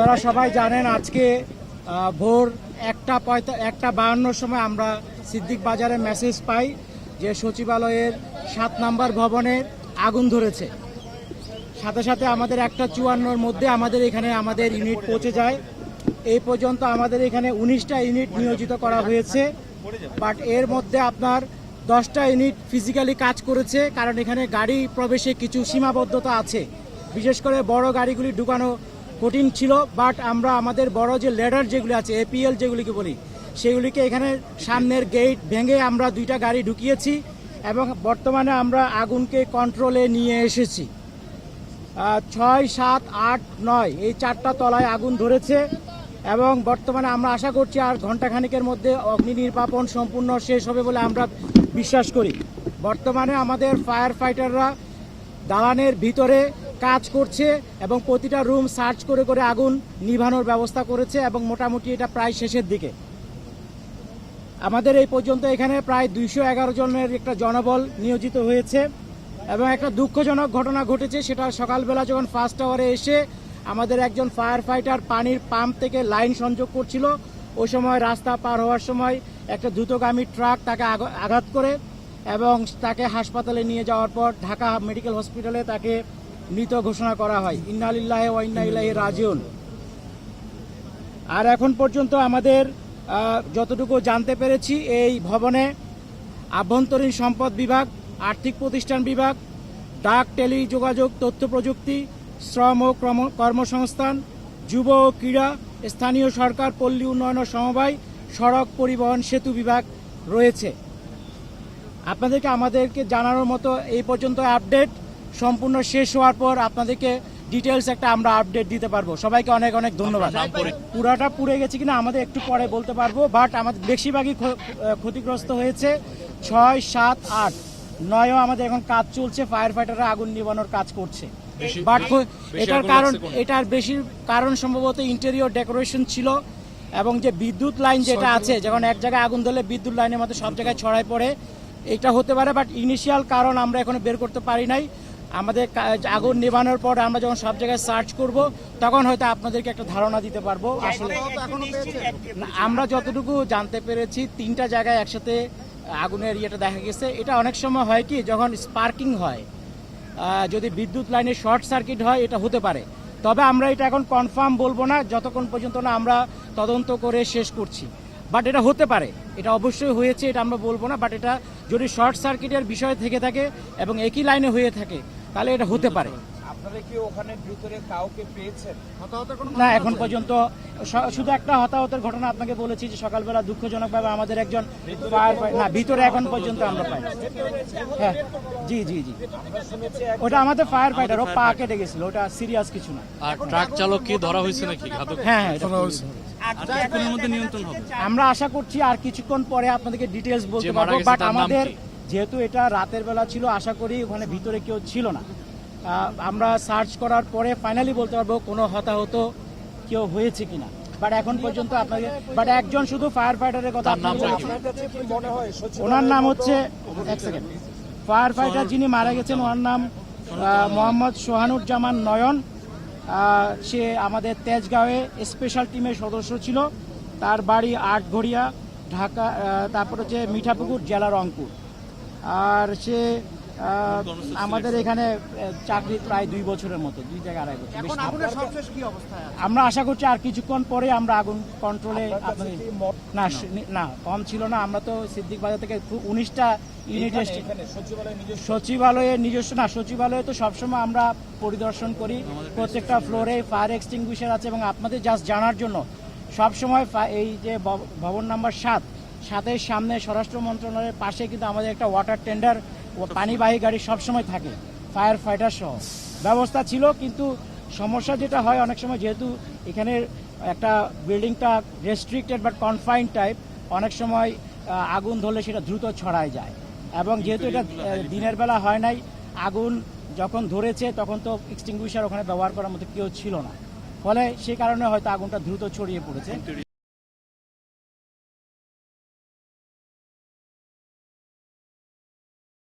আপনারা সবাই জানেন আজকে ভোর একটা পঁয়তা একটা বাহান্নর সময় আমরা সিদ্দিক বাজারে মেসেজ পাই যে সচিবালয়ের সাত নাম্বার ভবনে আগুন ধরেছে। সাথে সাথে আমাদের একটা চুয়ান্নর মধ্যে আমাদের এখানে আমাদের ইউনিট পৌঁছে যায়। এই পর্যন্ত আমাদের এখানে উনিশটা ইউনিট নিয়োজিত করা হয়েছে। বাট এর মধ্যে আপনার দশটা ইউনিট ফিজিক্যালি কাজ করেছে, কারণ এখানে গাড়ি প্রবেশে কিছু সীমাবদ্ধতা আছে। বিশেষ করে বড় গাড়িগুলি ঢুকানো কঠিন ছিল বাট আমরা আমাদের বড় যে লেডার যেগুলি আছে এপিএল যেগুলিকে বলি, সেগুলিকে এখানে সামনের গেট ভেঙে আমরা দুইটা গাড়ি ঢুকিয়েছি এবং বর্তমানে আমরা আগুনকে কন্ট্রোলে নিয়ে এসেছি। ছয়, সাত, আট, নয়, এই চারটা তলায় আগুন ধরেছে এবং বর্তমানে আমরা আশা করছি আর ঘন্টাখানিকের মধ্যে অগ্নি নির্বাপন সম্পূর্ণ শেষ হবে বলে আমরা বিশ্বাস করি। বর্তমানে আমাদের ফায়ার ফাইটাররা দালানের ভিতরে কাজ করছে এবং প্রতিটা রুম সার্চ করে করে আগুন নিভানোর ব্যবস্থা করেছে এবং মোটামুটি এটা প্রায় শেষের দিকে। আমাদের এই পর্যন্ত এখানে প্রায় দুইশো এগারো জনের একটা জনবল নিয়োজিত হয়েছে এবং একটা দুঃখজনক ঘটনা ঘটেছে, সেটা সকালবেলা যখন ফার্স্ট আওয়ারে এসে আমাদের একজন ফায়ার ফাইটার পানির পাম্প থেকে লাইন সংযোগ করছিল, ওই সময় রাস্তা পার হওয়ার সময় একটা দ্রুতগামী ট্রাক তাকে আঘ- আঘাত করে এবং তাকে হাসপাতালে নিয়ে যাওয়ার পর ঢাকা মেডিকেল হসপিটালে তাকে মৃত ঘোষণা করা হয়। ইন্নালিল্লাহে ওয়াইন্না ইলাহি রাজিউন। আর এখন পর্যন্ত আমাদের যতটুকু জানতে পেরেছি, এই ভবনে আভ্যন্তরীণ সম্পদ বিভাগ, আর্থিক প্রতিষ্ঠান বিভাগ, ডাক, টেলি, যোগাযোগ, তথ্য প্রযুক্তি, শ্রম ও ক্রম- কর্মসংস্থান, যুব ও ক্রীড়া, স্থানীয় সরকার, পল্লী উন্নয়ন ও সমবায়, সড়ক পরিবহন সেতু বিভাগ রয়েছে। আপনাদেরকে আমাদেরকে জানানোর মতো এই পর্যন্ত আপডেট। সম্পূর্ণ শেষ হওয়ার পর আপনাদেরকে ডিটেলস একটা আমরা আপডেট দিতে পারব। সবাইকে অনেক অনেক ধন্যবাদ। পুরাটা পুড়ে গেছে কিনা আমাদের একটু পরে বলতে পারব বাট আমাদের বেশিরভাগই ক্ষতিগ্রস্ত হয়েছে ছয় সাত আট। নয়ও আমাদের এখন কাজ চলছে ফায়ার ফাইটাররা আগুন নিবানোর কাজ করছে। বাট এটার কারণ এটার বেশি কারণ সম্ভবত ইন্টেরিয়র ডেকোরেশন ছিল এবং যে বিদ্যুৎ লাইন যেটা আছে যখন এক জায়গায় আগুন ধরলে বিদ্যুৎ লাইনের মধ্যে সব জায়গায় ছড়ায় পড়ে এটা হতে পারে বাট ইনিশিয়াল কারণ আমরা এখনও বের করতে পারি নাই। আমাদের আগুন নেভানোর পর আমরা যখন সব জায়গায় সার্চ করব তখন হয়তো আপনাদেরকে একটা ধারণা দিতে পারব। আসলে না, আমরা যতটুকু জানতে পেরেছি তিনটা জায়গায় একসাথে আগুনের ইয়েটা দেখা গেছে। এটা অনেক সময় হয় কি যখন স্পার্কিং হয় যদি বিদ্যুৎ লাইনে শর্ট সার্কিট হয় এটা হতে পারে। তবে আমরা এটা এখন কনফার্ম বলব না যতক্ষণ পর্যন্ত না আমরা তদন্ত করে শেষ করছি। বাট এটা হতে পারে এটা অবশ্যই হয়েছে এটা আমরা বলব না। বাট এটা যদি শর্ট সার্কিটের বিষয় থেকে থাকে এবং একই লাইনে হয়ে থাকে তাহলে এটা হতে পারে। আপনারা কি ওখানে ভিতরে কাউকে পেয়েছেন? না এখন পর্যন্ত শুধু একটা হতাহতের ঘটনা আপনাকে বলেছি যে সকালবেলা দুঃখজনকভাবে আমাদের একজন ফায়ার না ভিতরে এখন পর্যন্ত আমরা পাই হ্যাঁ জি জি জি। ওটা আমাদের ফায়ার ফাইটার ও পা কেটে গেছিল ওটা সিরিয়াস কিছু না। আর ট্রাক চালক কি ধরা হয়েছে নাকি? হ্যাঁ হ্যাঁ এটা পুলিশ। আর কিছুক্ষণের মধ্যে নিয়ন্ত্রণ হবে? আমরা আশা করছি আর কিছুক্ষণ পরে আপনাদেরকে ডিটেলস বলতে পারব বাট আমাদের? যেহেতু এটা রাতের বেলা ছিল আশা করি ওখানে ভিতরে কেউ ছিল না। আমরা সার্চ করার পরে ফাইনালি বলতে পারব কোনো হতাহত কেউ হয়েছে কিনা। বাট এখন পর্যন্ত আপনাকে বাট একজন শুধু ফায়ার ফাইটারের কথা ওনার নাম হচ্ছে এক সেকেন্ড ফায়ার ফাইটার যিনি মারা গেছেন ওনার নাম মোহাম্মদ সোহানুজ্জামান নয়ন। সে আমাদের তেজগাঁওয়ে স্পেশাল টিমের সদস্য ছিল। তার বাড়ি আটঘড়িয়া ঢাকা তারপর হচ্ছে মিঠাপুকুর জেলা রংপুর। আর সে আমাদের এখানে চাকরি প্রায় দুই বছরের মতো দুই থেকে আড়াই বছর। আমরা আশা করছি আর কিছুক্ষণ পরে আমরা আগুন কন্ট্রোলে না না কম ছিল না। আমরা তো সিদ্দিক বাজার থেকে উনিশটা ইউনিট সচিবালয়ে নিজস্ব? না সচিবালয়ে তো সবসময় আমরা পরিদর্শন করি। প্রত্যেকটা ফ্লোরে ফায়ার এক্সটিংগুইশার আছে এবং আপনাদের জাস্ট জানার জন্য সবসময় এই যে ভবন নাম্বার সাত সাতের সামনে স্বরাষ্ট্র মন্ত্রণালয়ের পাশে কিন্তু আমাদের একটা ওয়াটার টেন্ডার ও পানিবাহী গাড়ি সবসময় থাকে ফায়ার ফাইটার সহ। ব্যবস্থা ছিল কিন্তু সমস্যা যেটা হয় অনেক সময় যেহেতু এখানে একটা বিল্ডিংটা রেস্ট্রিক্টেড বাট কনফাইন টাইপ অনেক সময় আগুন ধরলে সেটা দ্রুত ছড়ায় যায়। এবং যেহেতু এটা দিনের বেলা হয় নাই আগুন যখন ধরেছে তখন তো এক্সটিংগুইশার ওখানে ব্যবহার করার মতো কেউ ছিল না। ফলে সে কারণে হয়তো আগুনটা দ্রুত ছড়িয়ে পড়েছে।